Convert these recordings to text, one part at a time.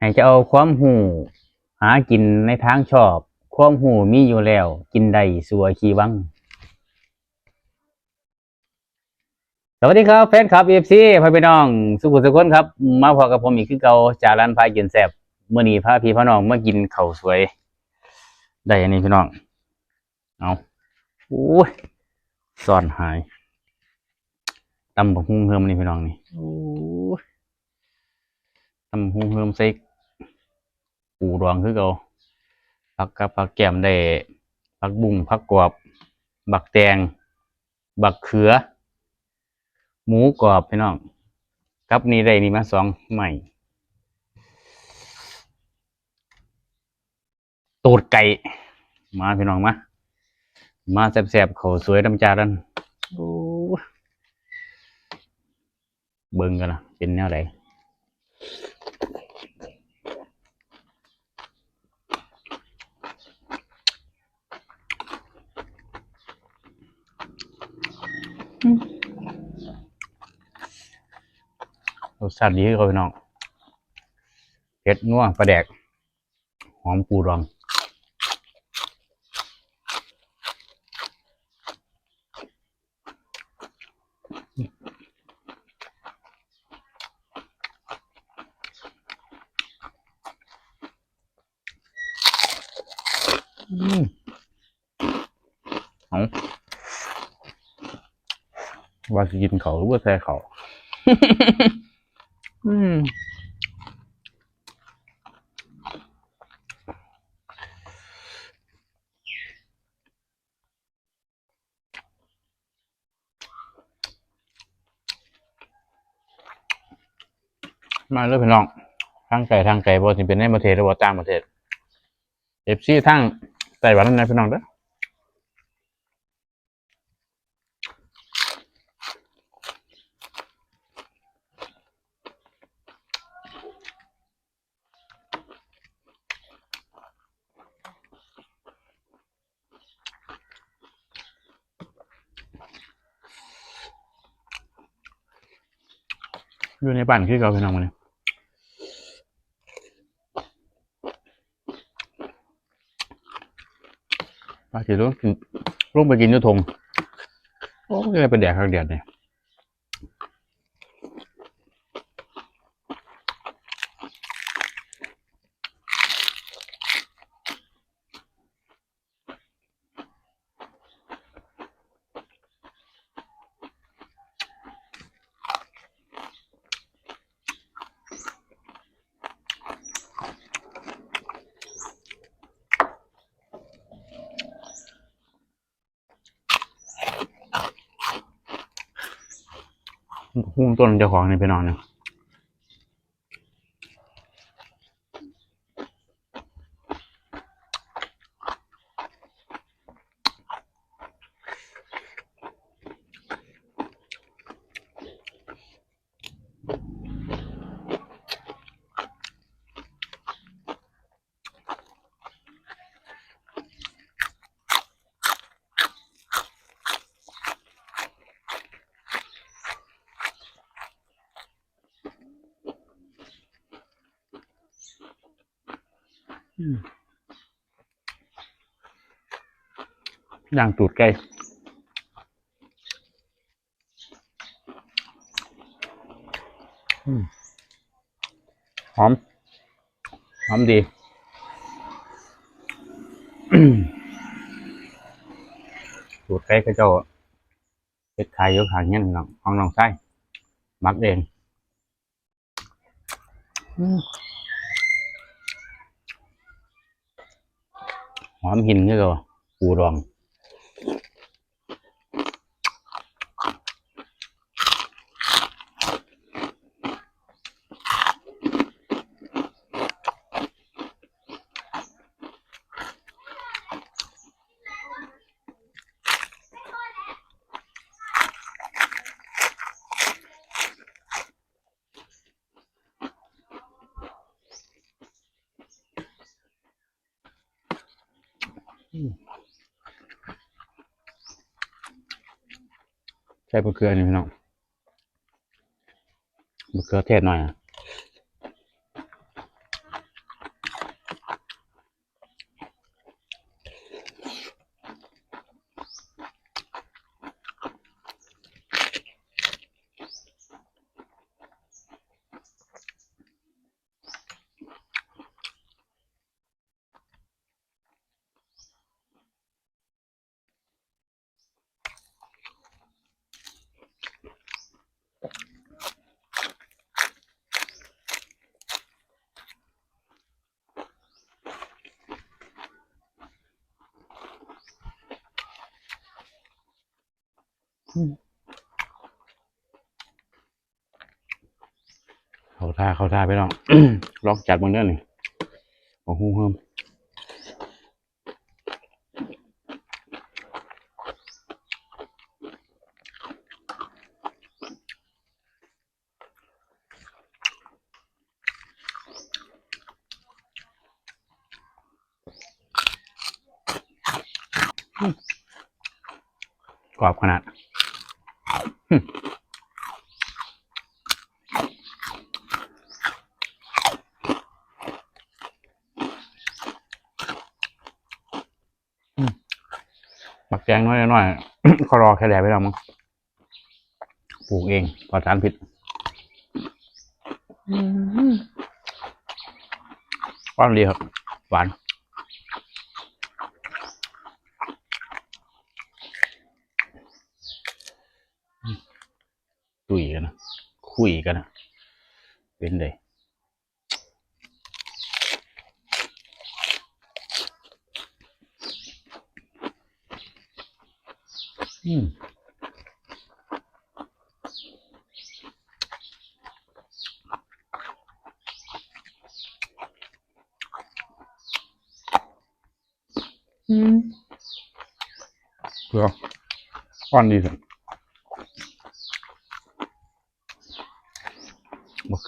ให้จะเอาความหูหากินในทางชอบ ความหูมีอยู่แล้ว กินได้สัวขีวัง สวัสดีครับแฟนคลับเอฟซีพ่อพี่น้อง สุขุสุขคนครับ มาพอกับผมอีกคือเก่าจารันพายเกินแซ่บเมื่อนี้พาพี่พ่อน้องมากินข้าวสวย ได้อันนี้พี่น้อง เอาโอ้ยซ่อนหายตำบักหุ่งเฮิมนี่พี่น้องนี่โอ้ตำหุ่งเฮิมใส่ ปูดองคือเก่าผักกับผักแก้มได้ผักบุ้งผักกรอบ บักแตง บักเขือ หมูกรอบพี่น้องกับนี่ได้นี่มาสองใหม่ตูดไก่ มาพี่น้องมามาแซ่บๆเขาสวยน้ำจาดันโอ้เบิ่งกันนะเป็นแนวไหนรส ชาติดีคือเขาพี่น้องเผ็ดนัวปลาแดก หอมปูดองเอาว่าสิกินเขาหรือว่าแซ่เขา อืม มาเลยพี่น้องทางไก่ทางไก่บ่สิเป็นในประเทศหรือว่าต่างประเทศเอฟซีทั้งไต้หวันนั่นนะพี่น้องเด้ออยู่ในบ้านคือเก่าพี่น้องมาเนี่ย ปลาสีลูกกินลูกไปกินยุทงโอ้ยไป็นแดกข้างเดียดเนี่ย หุ้มต้นเจ้าของนี่ไปนอนเนี่ย ย่างตูดไก่หอม หอมดีตูดไก่ก็เจ้าเฮ็ดขายอยู่ขางเงี้ยน้องของน้องไส้มักเอง อืม หอมหินนี่ก็ปูรอง ใช่มะเขือนี่พี่น้องมะเขือเทศหน่อยอะ เขาท่าเขาท่าไปน้องล็อกจัดมันเด้อนี่โอ้โหเพิ่มกรอบขนาด ปักแจงน้อยๆหน่อยเขารอแค่แดดไปแล้วมั้งปลูกเองปลอดสารพิษหวานดีครับ หวาน ตุยกันนะคุยกันนะเป็นเลยอืมอืมเพื่ออ่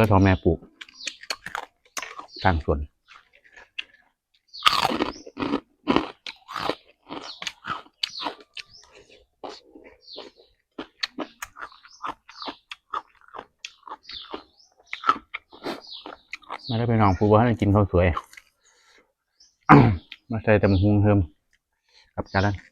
อนดีสิมะเขือทอแม่ปลูกกลางสวนมาได้ไปน้องปูว่าให้กินข้าวสวย มาใส่ตำหุงเฮิมกับจานนั้น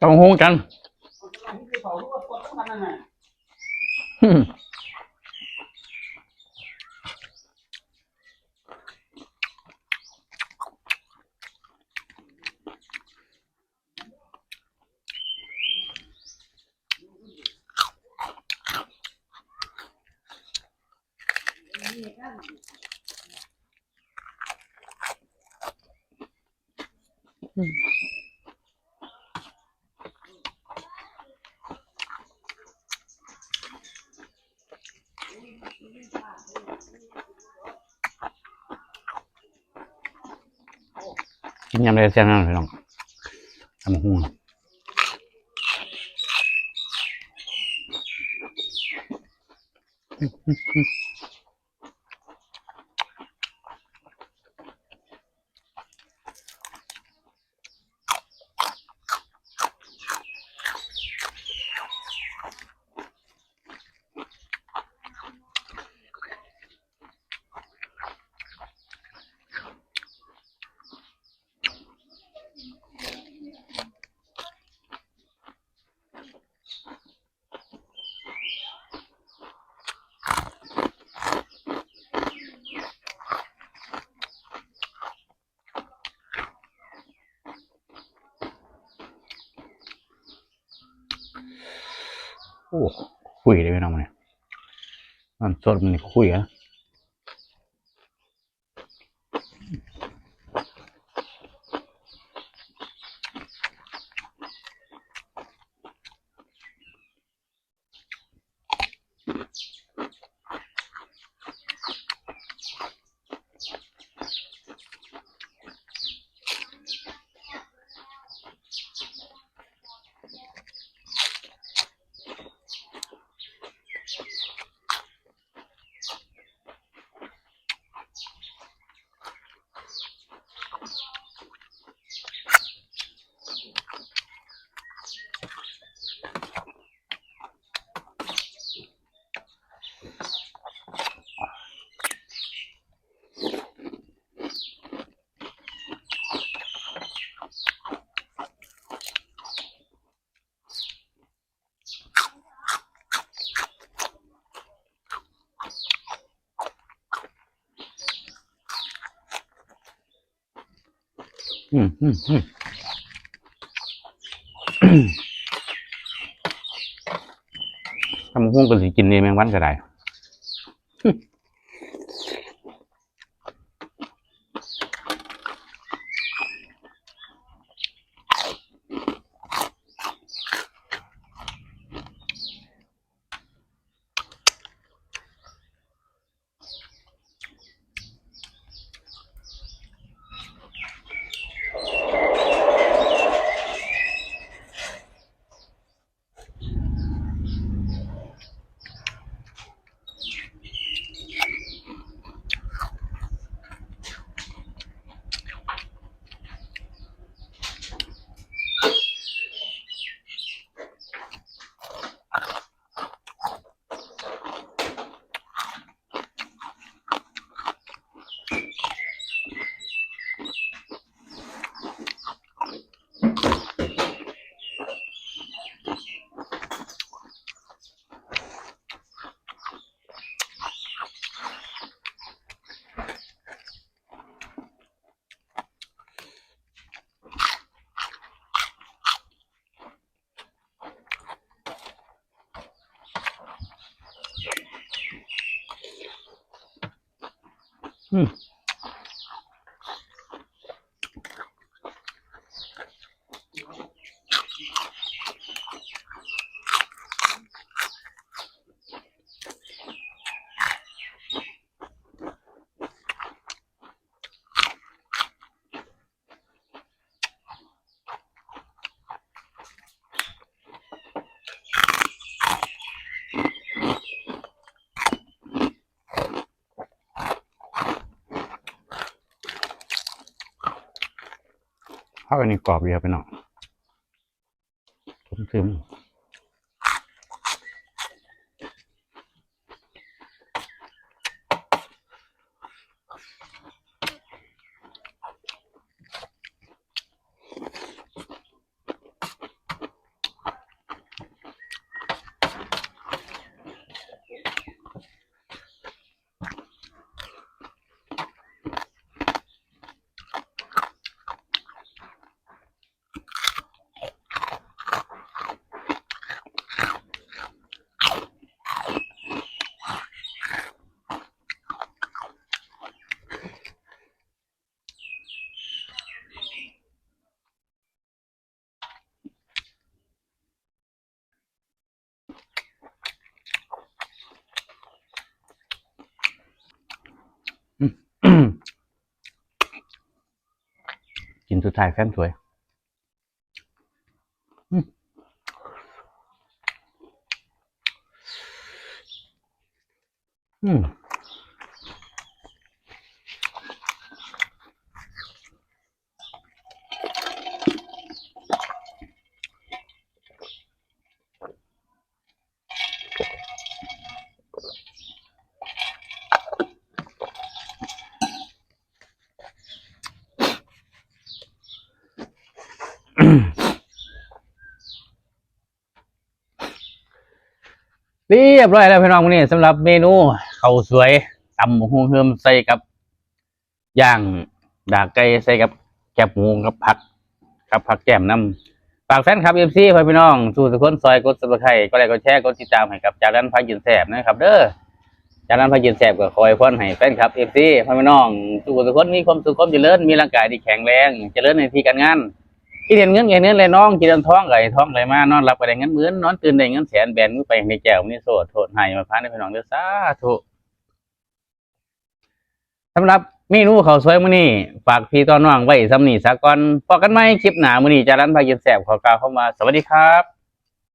ตำหุงกันกินยำเล ยเสียงนั่นเลยน้องตำหุง โอ้คุยเลยพี่น้องมันเนี่ยมันสดมันนี่คุยอะ อืมอืมอืมทำหุ้งเป็นสิกินนี่แมงวันก็ได้ อื มข้าวอันนี้กรอบเดียวไปหน่อยซึมน สุดท้ายแฟนสวยอืม เรียบร้อยแล้วพี่น้องวันนี้สำหรับเมนูข้าวสวยตำบักหูเฮิมใส่กับย่างดากไก่ใส่กับแกบหมูกับผักกับผักแก้มน้ำฝากแฟนคลับเอฟซีพี่น้อง สู่สุขคนซอยกดซับสไครก็ไลค์กดแชร์กดติดตามให้กับจารันพายินแสบนะครับ เด้อจารันพายินแสบก็คอยพ่นให้แฟนคลับเอฟซีพี่น้อง สู่สุขคนมีความสุขความเจริญมีร่างกายที่แข็งแรงเจริญในที่การงาน กินเห็นเงินเงินเงินเลยน้องกินท้องไก่ท้องไก่มานอนหลับไปได้เงินหมื่นนอนตื่นได้เงินแสนแบนมือไปในแก้วนี่โสดโทษให้มาพาในพี่น้องเด้อสาธุสำหรับเมนูเขาสวยมื้อนี้ฝากพี่ต้อนน้องไว้สำนีสากอนพอกันไหมคลิปหนามื้อนี้จารันพากินแสบขอกล่าวเข้ามา สวัสดีครับ